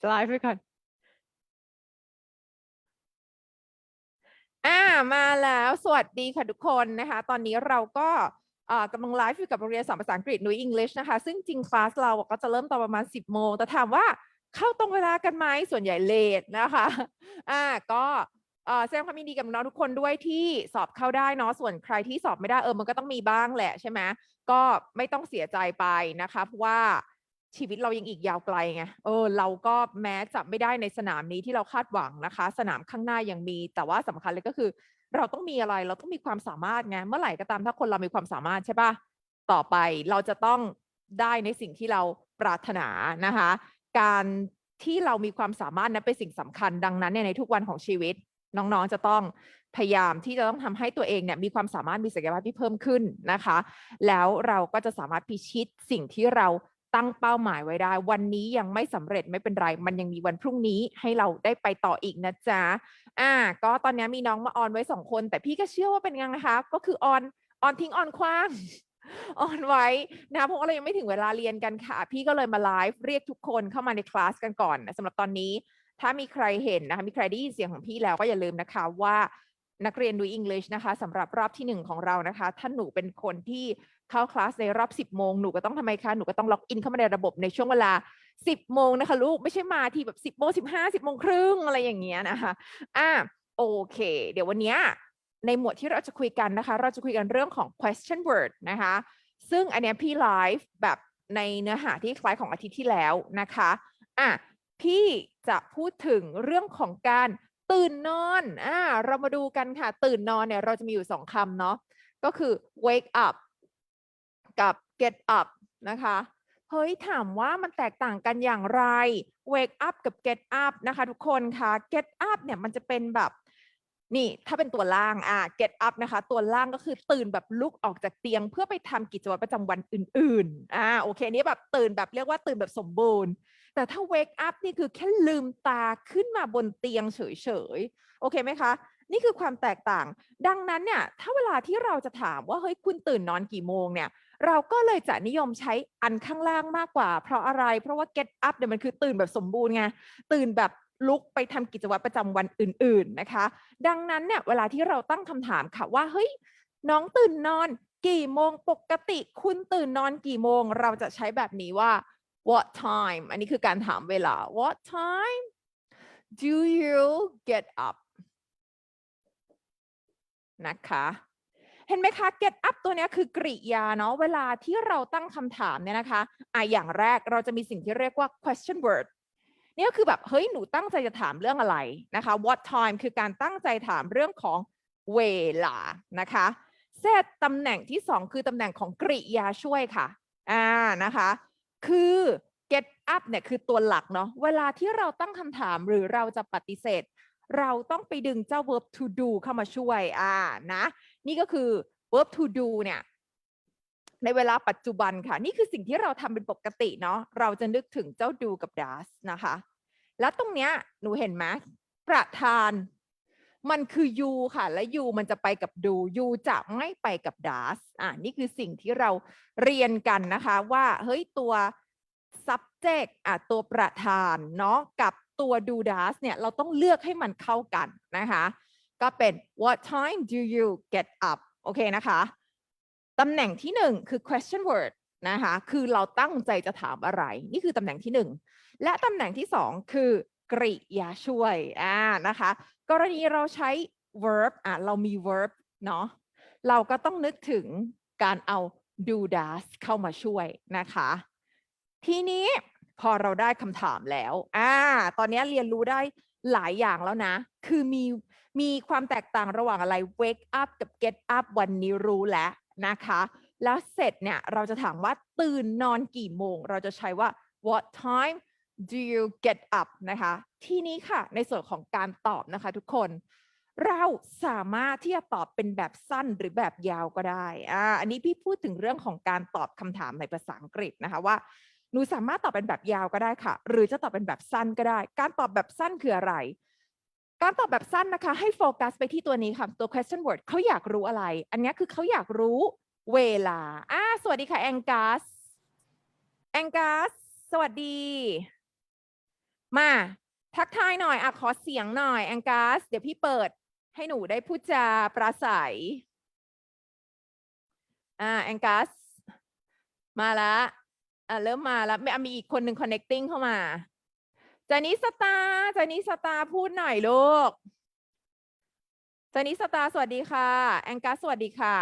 จะไลฟ์ไปก่อน อ่ามาแล้วสวัสดีค่ะทุกคนนะคะ ตอนนี้เราก็กำลังไลฟ์อยู่กับโรงเรียนสอนภาษาอังกฤษนุ้ยอังกฤษนะคะ ซึ่งจริงคลาสเราก็จะเริ่มตอนประมาณ 10 โมง แต่ถามว่าเข้าตรงเวลากันไหมส่วนใหญ่เลทนะคะอ่าก็แสดงความยินดีกับน้องทุกคนด้วยที่สอบเข้าได้เนาะส่วนใครที่สอบไม่ได้เออมันก็ต้องมีบ้างแหละใช่ไหมก็ไม่ต้องเสียใจไปนะคะเพราะว่า ชีวิตเรายังอีกยาวไกลไง เออ เราก็แม้จะไม่ได้ในสนามนี้ที่เราคาดหวังนะคะ สนามข้างหน้ายังมี แต่ว่าสำคัญเลยก็คือ เราต้องมีอะไร เราต้องมีความสามารถไง เมื่อไหร่ก็ตามถ้าคนเรามีความสามารถใช่ปะต่อไปเราจะต้องได้ในสิ่งที่เราปรารถนานะคะ การที่เรามีความสามารถนั้นเป็นสิ่งสำคัญ ดังนั้นเนี่ยในทุกวันของชีวิต น้องๆจะต้องพยายามที่จะต้องทำให้ตัวเองเนี่ยมีความสามารถมีศักยภาพที่เพิ่มขึ้นนะคะ แล้วเราก็จะสามารถพิชิตสิ่งที่เรา ตั้งเป้าหมายไว้ได้ วันนี้ยังไม่สำเร็จไม่เป็นไร มันยังมีวันพรุ่งนี้ให้เราได้ไปต่ออีกนะจ๊ะอ่า ก็ตอนนี้มีน้องมาออนไว้สองคน แต่พี่ก็เชื่อว่าเป็นยังไงคะก็คือออนออนทิ้งออนคว้างออนไว้นะเพราะว่าเรายังไม่ถึงเวลาเรียนกันค่ะ พี่ก็เลยมาไลฟ์เรียกทุกคนเข้ามาในคลาสกันก่อนนะสำหรับตอนนี้ ถ้ามีใครเห็นนะคะมีใครได้ยินเสียงของพี่แล้วก็อย่าลืมนะคะว่า นักเรียนดูอังกฤษนะคะสำหรับรอบที่หนึ่งของเรานะคะ ถ้าหนูเป็นคนที่เข้าคลาสในรอบ 10 โมงหนูก็ต้องทำไมคะหนูก็ต้องล็อกอินเข้ามาในระบบในช่วงเวลา 10 โมงนะคะลูกไม่ใช่มาที่แบบ10โมง15 10โมงครึ่งอะไรอย่างเงี้ยนะคะอะโอเค เดี๋ยววันเนี้ยในหมวดที่เราจะคุยกันนะคะ เราจะคุยกันเรื่องของ question word นะคะ ซึ่งอันเนี้ยพี่ไลฟ์แบบในเนื้อหาที่คล้ายของอาทิตย์ที่แล้วนะคะอะพี่จะพูดถึงเรื่องของการ ตื่นนอนอ่าเรามาดูกันค่ะ ตื่นนอนเนี่ยเราจะมีอยู่สองคำเนาะก็คือ wake up กับ get up นะคะเฮ้ยถามว่ามันแตกต่างกันอย่างไร wake up กับ get up นะคะ ทุกคนคะ get up เนี่ยมันจะเป็นแบบ นี่ถ้าเป็นตัวล่างอะ get up นะคะ ตัวล่างก็คือตื่นแบบลุกออกจากเตียง เพื่อไปทำกิจวัตรประจำวันอื่นๆอ่าโอเคนี่แบบตื่นแบบเรียกว่าตื่นแบบสมบูรณ์ แต่ถ้า wake up นี่คือแค่ลืมตาขึ้นมาบนเตียงเฉยๆ โอเคไหมคะ นี่คือความแตกต่าง ดังนั้นเนี่ยถ้าเวลาที่เราจะถามว่าเฮ้ยคุณตื่นนอนกี่โมงเนี่ยเราก็เลยจะนิยมใช้อันข้างล่างมากกว่า เพราะอะไร เพราะว่า get up เนี่ยมันคือตื่นแบบสมบูรณ์ไงตื่นแบบ ลุกไปทำกิจวัตรประจำวันอื่น ๆนะคะ ดังนั้นเนี่ยเวลาที่เราตั้งคำถามค่ะว่าเฮ้ยน้องตื่นนอน กี่โมงปกติ คุณตื่นนอนกี่โมง เราจะใช้แบบนี้ว่า what time อันนี้คือการถามเวลา what time do you get up นะคะ เห็นไหมคะ get up ตัวเนี้ยคือกริยาเนาะเวลาที่เราตั้งคำถามเนี่ยนะคะอะอย่างแรกเราจะมีสิ่งที่เรียกว่า question word นี่ก็คือแบบเฮ้ยหนูตั้งใจจะถามเรื่องอะไรนะคะ what time คือการตั้งใจถามเรื่องของเวลานะคะเซตตำแหน่งที่สองคือตำแหน่งของกริยาช่วยค่ะอ่านะคะ คือ get up เนี่ยคือตัวหลักเนาะเวลาที่เราตั้งคำถามหรือเราจะปฏิเสธ เราต้องไปดึงเจ้า verb to do เข้ามาช่วยอ่านะ นี่ก็คือ verb to do เนี่ย ในเวลาปัจจุบันค่ะ นี่คือสิ่งที่เราทำเป็นปกติเนาะเราจะนึกถึงเจ้า do กับ does นะคะ แล้วตรงเนี้ยหนูเห็นไหมประธานมันคือ you ค่ะ และ you มันจะไปกับ do you จะไม่ไปกับ does อ่านี่คือสิ่งที่เราเรียนกันนะคะว่า เฮ้ยตัว subject อะตัวประธานเนาะกับตัว do does เนี่ย เราต้องเลือกให้มันเข้ากันนะคะ ก็เป็น what time do you get up โอเคนะคะ ตำแหน่งที่หนึ่งคือ question word นะคะ คือเราตั้งใจจะถามอะไร นี่คือตำแหน่งที่หนึ่งและตำแหน่งที่สองคือกริยาช่วย อ่า นะคะ กรณีเราใช้ verb อะ เรามี verb เนาะ เราก็ต้องนึกถึงการเอา do does เข้ามาช่วยนะคะ ทีนี้พอเราได้คำถามแล้ว อ่า ตอนนี้เรียนรู้ได้หลายอย่างแล้วนะ คือมีมีความแตกต่างระหว่างอะไร wake up กับ get up วันนี้รู้แล้ว นะคะ แล้วเสร็จเนี่ยเราจะถามว่าตื่นนอนกี่โมง เราจะใช้ว่า what time do you get up นะคะ ที่นี้ค่ะในส่วนของการตอบนะคะทุกคน เราสามารถที่จะตอบเป็นแบบสั้นหรือแบบยาวก็ได้อ่าอันนี้พี่พูดถึงเรื่องของการตอบคำถามในภาษาอังกฤษนะคะว่าหนูสามารถตอบเป็นแบบยาวก็ได้ค่ะ หรือจะตอบเป็นแบบสั้นก็ได้ การตอบแบบสั้นคืออะไร การตอบแบบสั้นนะคะ ให้โฟกัสไปที่ตัวนี้ค่ะ ตัว question word เขาอยากรู้อะไร อันนี้คือเขาอยากรู้เวลาอ่าสวัสดีค่ะแองกัสแองกัสสวัสดี มา ทักทายหน่อยอะขอเสียงหน่อยแองกัสเดี๋ยวพี่เปิดให้หนูได้พูดจาปราศัยอ่าแองกัสมาละอะเริ่มมาแล้วมีอะมีอีกคนหนึ่ง connecting เข้ามา จานิสตาจานิสตาพูดหน่อยลูกจานิสตาสวัสดีค่ะ แองกัสสวัสดีค่ะ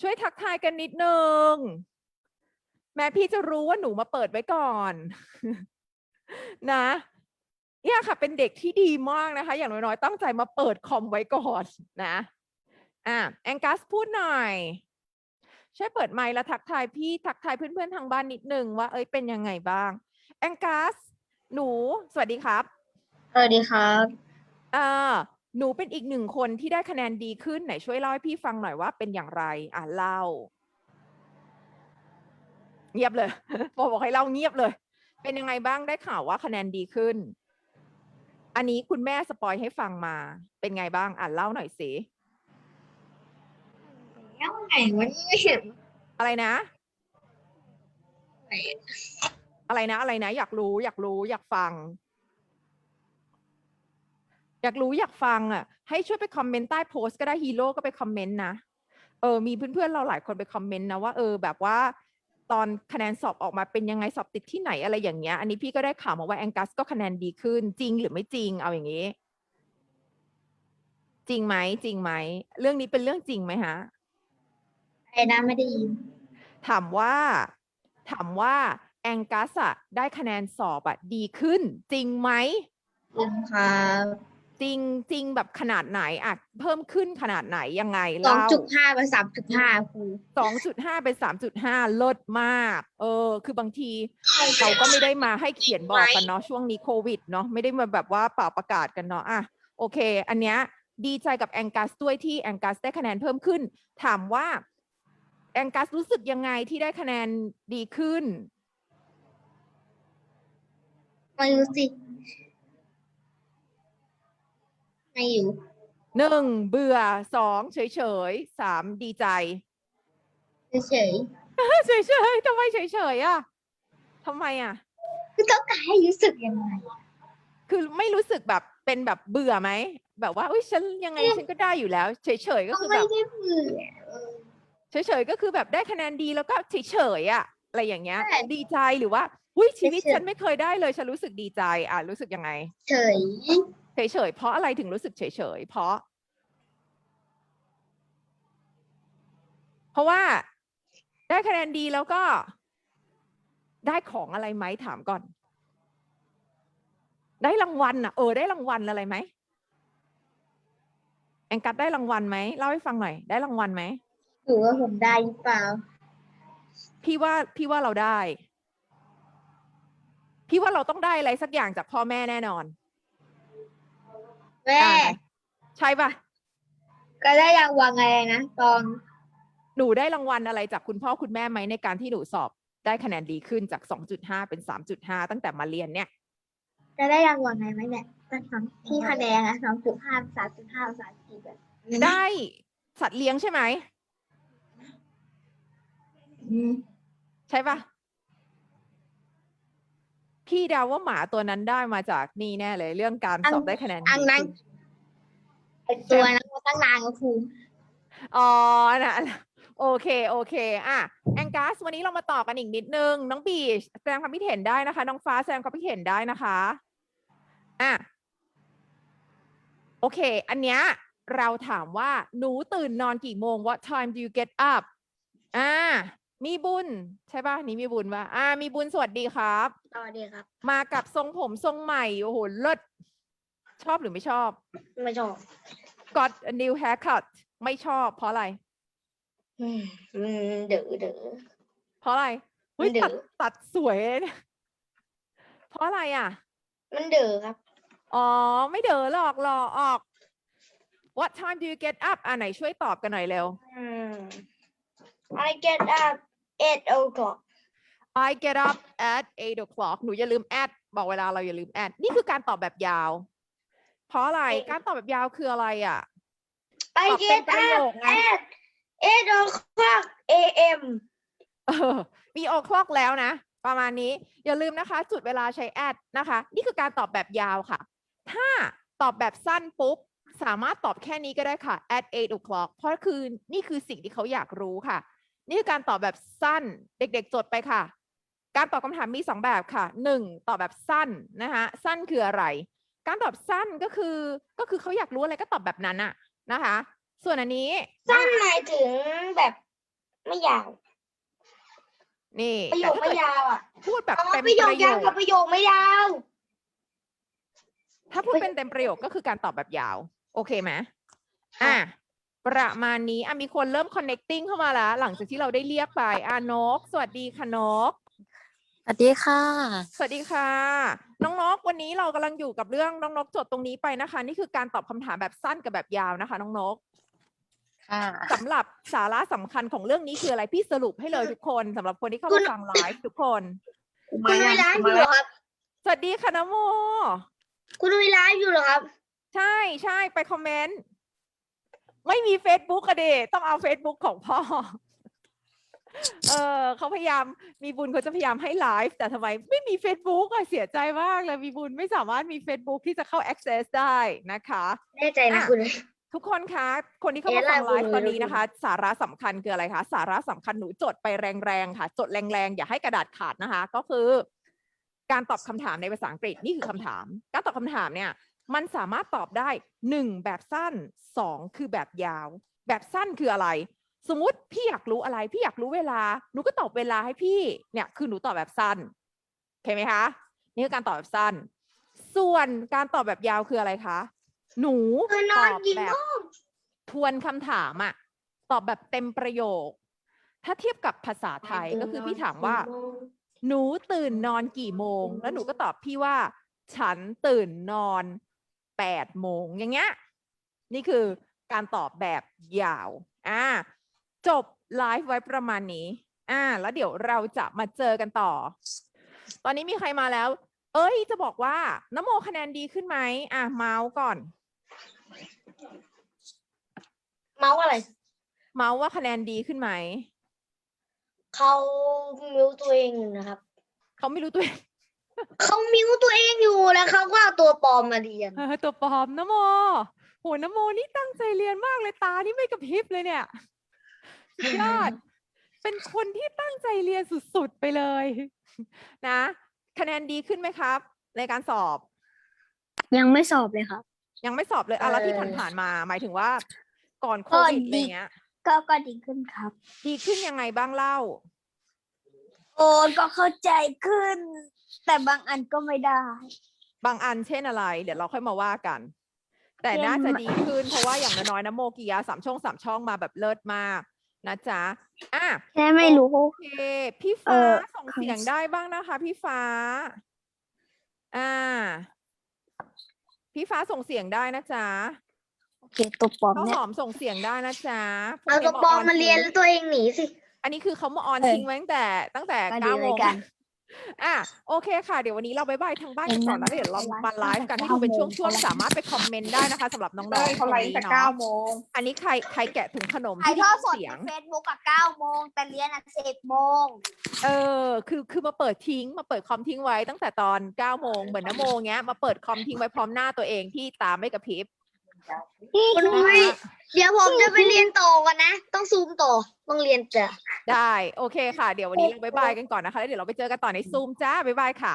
ช่วยทักทายกันนิดนึง แม้พี่จะรู้ว่าหนูมาเปิดไว้ก่อน นะเนี่ยค่ะ เป็นเด็กที่ดีมากนะคะ อย่างน้อยๆตั้งใจมาเปิดคอมไว้ก่อนนะอะแองกัสพูดหน่อยช่วยเปิดไมค์แล้วทักทายพี่ทักทายเพื่อนๆทางบ้านนิดนึงว่าเอ้ยเป็นยังไงบ้าง แองกัส หนู สวัสดีครับสวัสดีครับอ่าหนูเป็นอีกหนึ่งคนที่ได้คะแนนดีขึ้นไหนช่วยเล่าให้พี่ฟังหน่อยว่าเป็นอย่างไร อะเล่า เงียบเลย พอบอกให้เล่าเงียบเลย เป็นยังไงบ้างได้ข่าวว่าคะแนนดีขึ้น อันนี้คุณแม่สปอยให้ฟังมา เป็นไงบ้าง อ่านเล่าหน่อยสิ ยังไงมันไม่เห็นอะไรนะ ไหน อะไรนะ อะไรนะ อยากรู้อยากรู้อยากฟัง อยากรู้อยากฟังอะ ให้ช่วยไปคอมเมนต์ใต้โพสต์ก็ได้ฮีโร่ก็ไปคอมเมนต์นะเออมีเพื่อนๆเราหลายคนไปคอมเมนต์นะว่าเออแบบว่าตอนคะแนนสอบออกมาเป็นยังไงสอบติดที่ไหนอะไรอย่างเงี้ย อันนี้พี่ก็ได้ข่าวมาว่าแองกัสก็คะแนนดีขึ้น จริงหรือไม่จริงเอาอย่างงี้ จริงไหมจริงไหมเรื่องนี้เป็นเรื่องจริงไหมฮะไอ้นะไม่ได้ยินถามว่า ถามว่า แองกัสอะได้คะแนนสอบอะดีขึ้น จริงไหมจริงครับจริงจริงแบบขนาดไหนอะเพิ่มขึ้นขนาดไหนยังไงสองเล่าจุดห้าไปสามจุดห้าครูสองจุดห้าเป็นสามจุดห้าลดมาก เออ คือบางที เราก็ไม่ได้มาให้เขียนบอกกันเนาะช่วงนี้โควิดเนาะไม่ได้มาแบบว่าเป่าประกาศกันเนาะอะโอเค อันเนี้ยดีใจกับแองกัสด้วยที่แองกัสได้คะแนนเพิ่มขึ้น ถามว่าแองกัสรู้สึกยังไงที่ได้คะแนนดีขึ้น ไม่รู้สิไม่อยู่หนึ่งเบื่อสองเฉยเฉยๆสามดีใจ เฉยเฉยเฉยๆทำไมเฉยเฉยๆอะทำไมอะ ๆคือต้องการให้รู้สึกยังไงคือไม่รู้สึกแบบเป็นแบบเบื่อไหมแบบว่าอุ้ยฉันยังไงฉันก็ได้อยู่แล้ว เฉยเฉยๆก็ก็คือไม่แบบได้เบื่อเออเฉยเฉยๆก็คือแบบได้คะแนนดีแล้วก็เฉยเฉยๆอะอะไรอย่างเงี้ย ใช่ ดีใจหรือว่า อุ้ยชีวิตเฉยๆฉันไม่เคยได้เลยฉันรู้สึกดีใจ อะรู้สึกยังไง เฉยเฉยเฉยๆเพราะอะไรถึงรู้สึกเฉยเฉยๆเพราะ เพราะว่าได้คะแนนดีแล้วก็ ได้ของอะไรไหมถามก่อน ได้รางวัลอะเออได้รางวัลอะไรไหมแองกัดได้รางวัลไหมเล่าให้ฟังหน่อย ได้รางวัลไหมหรือว่าผมได้หรือเปล่า พี่ว่าพี่ว่าเราได้ พี่ว่าเราต้องได้อะไรสักอย่างจากพ่อแม่แน่นอนแม่อ่าใช่ปะก็ได้รางวัลอะไรนะตอนหนูได้รางวัลอะไรจากคุณพ่อคุณแม่ไหมในการที่หนูสอบได้คะแนนดีขึ้นจาก 2.5 เป็น 3.5 ตั้งแต่มาเรียนเนี่ย จะได้รางวัลอะไรไหมเนี่ยตอนทำที่คะแนนนะสองจุดห้าสามจุดห้าสามสี่แบบได้สัตว์เลี้ยงใช่ไหม อืมใช่ปะ พี่เดาว่าหมาตัวนั้นได้มาจากนี่แน่เลย เรื่องการสอบได้คะแนนอันดีนั้นขึ้นไอ้ตัวนั้นมาตั้งนานก็ครูอ๋อนะโอเค โอเค อะ แองกัส วันนี้เรามาต่อกันอีกนิดนึง น้องบีชแสดงความคิดเห็นได้นะคะ น้องฟ้าแสดงความคิดเห็นได้นะคะ อะ โอเค อันเนี้ยเราถามว่า หนูตื่นนอนกี่โมง What time do you get up อ่า มีบุญใช่ป่ะนี่มีบุญป่ะอ่า มีบุญสวัสดีครับ สวัสดีครับ มากับทรงผมทรงใหม่โอ้โหเลิศชอบหรือไม่ชอบ ไม่ชอบ got a new haircut ไม่ชอบ เพราะอะไรอืมอืมเด๋อเด๋อเพราะอะไรเฮ้ยมันดื้ตัอดตัดสวยเลยเนี่ยเพราะอะไรอะ มันเด๋อครับ อ๋อ ไม่เด๋อหรอกหรอออก What time do you get up อะไหนช่วยตอบกันหน่อยเร็ว อืม I get up eight o'clock I get up at eight o'clock หนูอย่าลืม at บอกเวลาเราอย่าลืม at นี่คือการตอบแบบยาว เพราะอะไรเอ๊ะการตอบแบบยาวคืออะไรอะ I ตอบเป็น get ประโย up คไง at eight o'clock a.m. เออมี o'clock แล้วนะ ประมาณนี้อย่าลืมนะคะ จุดเวลาใช้แอดนะคะ นี่คือการตอบแบบยาวค่ะ ถ้าตอบแบบสั้นปุ๊บ สามารถตอบแค่นี้ก็ได้ค่ะ at 8 o'clock เพราะคือนี่คือสิ่งที่เขาอยากรู้ค่ะ นี่คือการตอบแบบสั้นเด็กๆ จดไปค่ะ การตอบคำถามมีสองแบบค่ะหนึ่งตอบแบบสั้นนะคะสั้นคืออะไร การตอบสั้นก็คือก็คือเขาอยากรู้อะไรก็ตอบแบบนั้นอะนะคะ ส่วนอันนี้สั้นหมายถึงแบบไม่ยาวนี่ประโยแต่คถ้าไม่เกิดยาวอะพูดแบบอ๋อเต็มประโยปคระโยยาวคกับประโยคไม่ยาว ถ้าพูดเป็นเต็มประโยคก็คือการตอบแบบยาว โอเคไหมอะ ประมาณนี้อะมีคนเริ่ม connecting เข้ามาแล้ว หลังจากที่เราได้เรียกไปอะนก สวัสดีค่ะนก สวัสดีค่ะ สวัสดีค่ะ น้องนกวันนี้เรากำลังอยู่กับเรื่องน้องนกจดตรงนี้ไปนะคะ นี่คือการตอบคำถามแบบสั้นกับแบบยาวนะคะ น้องนก ค่ะ สำหรับสาระสำคัญของเรื่องนี้คืออะไรพี่สรุปให้เลยทุกคนสำหรับคนที่เข้ามาฟังไลฟ์ทุกคน คุณวิไลฟ์อยู่เหรอครับ สวัสดีค่ะนโม คุณวิไลฟ์อยู่เหรอครับ ใช่ใช่ไปคอมเมนต์ ไม่มี Facebook อะเดต้องเอา Facebook ของพ่อ เออเขาพยายามมีบุญเขาจะพยายามให้ไลฟ์แต่ทำไมไม่มี Facebook อะเสียใจมากเลยมีบุญไม่สามารถมี Facebook ที่จะเข้า Access ได้นะคะแน่ใจนะอะคุณ ทุกคนคะคนที่เข้ามาเอ๊ะฟังไลลายฟ์มือตอนนี้ด้วยนะคะ สาระสำคัญคืออะไรคะสาระสำคัญหนูจดไปแรงๆค่ะ จดแรงๆอย่าให้กระดาษขาดนะคะ ก็คือ การตอบคำถามในภาษาอังกฤษนี่คือคำถาม การตอบคำถามเนี่ย มันสามารถตอบได้หนึ่งแบบสั้นสองคือแบบยาว แบบสั้นคืออะไร สมมุติพี่อยากรู้อะไร พี่อยากรู้เวลา หนูก็ตอบเวลาให้พี่เนี่ยคือหนูตอบแบบสั้นโอเคไหมคะนี่คือการตอบแบบสั้น ส่วนการตอบแบบยาวคืออะไรคะหนูเออนตอนอบกี่แบบโมงทวนคำถามอะตอบแบบเต็มประโยค ถ้าเทียบกับภาษาไทยก็คือพี่ถามว่า หนูตื่นนอนกี่โมง แล้วหนูก็ตอบพี่ว่า ฉันตื่นนอน แปดโมง อย่างเงี้ย นี่คือการตอบแบบยาว อ่า จบไลฟ์ไว้ประมาณนี้ อ่า แล้วเดี๋ยวเราจะมาเจอกันต่อ ตอนนี้มีใครมาแล้ว เอ้ย จะบอกว่านโมคะแนนดีขึ้นไหม อะ เมาส์ก่อน เมาส์อะไร เมาส์ว่าคะแนนดีขึ้นไหม เขามิวตัวเองอยู่นะครับ เขาไม่รู้ตัวเอง เขามิวตัวเองอยู่แล้วเขาก็เอาตัวปลอมมาเรียน เออตัวปลอมนะโมโหนะโมนี่ตั้งใจเรียนมากเลยตานี่ไม่กระพริบเลยเนี่ยสุดยอด เป็นคนที่ตั้งใจเรียนสุดๆไปเลย นะ คะแนนดีขึ้นไหมครับ ในการสอบ ยังไม่สอบเลยครับ ยังไม่สอบเลยอะแล้วที่เออผ่านๆมา หมายถึงว่า ก่อนโคก็วิดอะไรดีเงี้ย ก็ก็ดีขึ้นครับ ดีขึ้นยังไงบ้างเล่า โอ้ก็เข้าใจขึ้น แต่บางอันก็ไม่ได้ บางอันเช่นอะไร เดี๋ยวเราค่อยมาว่ากัน แต่เช่นน่าจะดีขึ้นเพราะว่าอย่างน้อยๆนะโมกิยาสามช่องสามช่องมาแบบเลิศมากนะจ๊ะอะแค่ไม่รู้ โอเค พี่เอฟ้าอส่งค่ะเสียงได้บ้างนะคะพี่ฟ้า อ่า พี่ฟ้าส่งเสียงได้นะจ๊ะโอเคตัวปลอมข้าวเนี่หยอมส่งเสียงได้นะจ๊ะพวกเอานี้ตัวปลอมอมาเรียนทิ้แล้งวตัวเองหนีสิ อันนี้คือเขามาออนเออทิ้งไว้ตั้งแต่ตั้งแต่ก็ดีเก้าโมเลงยกัน อะโอเคค่ะ เดี๋ยววันนี้เราบายบายทางบ้านกันก่อนเห็นไหมแล้วเดี๋ยวเราไลฟ์มาไลฟ์กันให้ตั้ดูงแต่เป็นเก้าโมงช่วงๆ สามารถไปคอมเมนต์ได้นะคะสำหรับน้องๆตรงนี้เนาะอันนี้ใครใครแกะถุงขนมถ่ายที่ทอดมีสดเสียงในเฟซบุ๊กอะเก้าโมงแต่เรียนอะสิบโมงเออคือคือมาเปิดทิ้งมาเปิดคอมทิ้งไว้ตั้งแต่ตอนเก้าโมงเหมือนนโมงเงี้ยมาเปิดคอมทิ้งไว้พร้อมหน้าตัวเองที่ตาไม่กระพริบ คุณนะอุ้ยคะเดี๋ยวผมจะไปเรียนต่อกันนะ ต้องซูมต่อต้องเรียนจ้ะได้ โอเคค่ะ เดี๋ยววันนี้เราบายบายกันก่อนนะคะแล้วเดี๋ยวเราไปเจอกันต่อในซูมจ้าบายบายค่ะ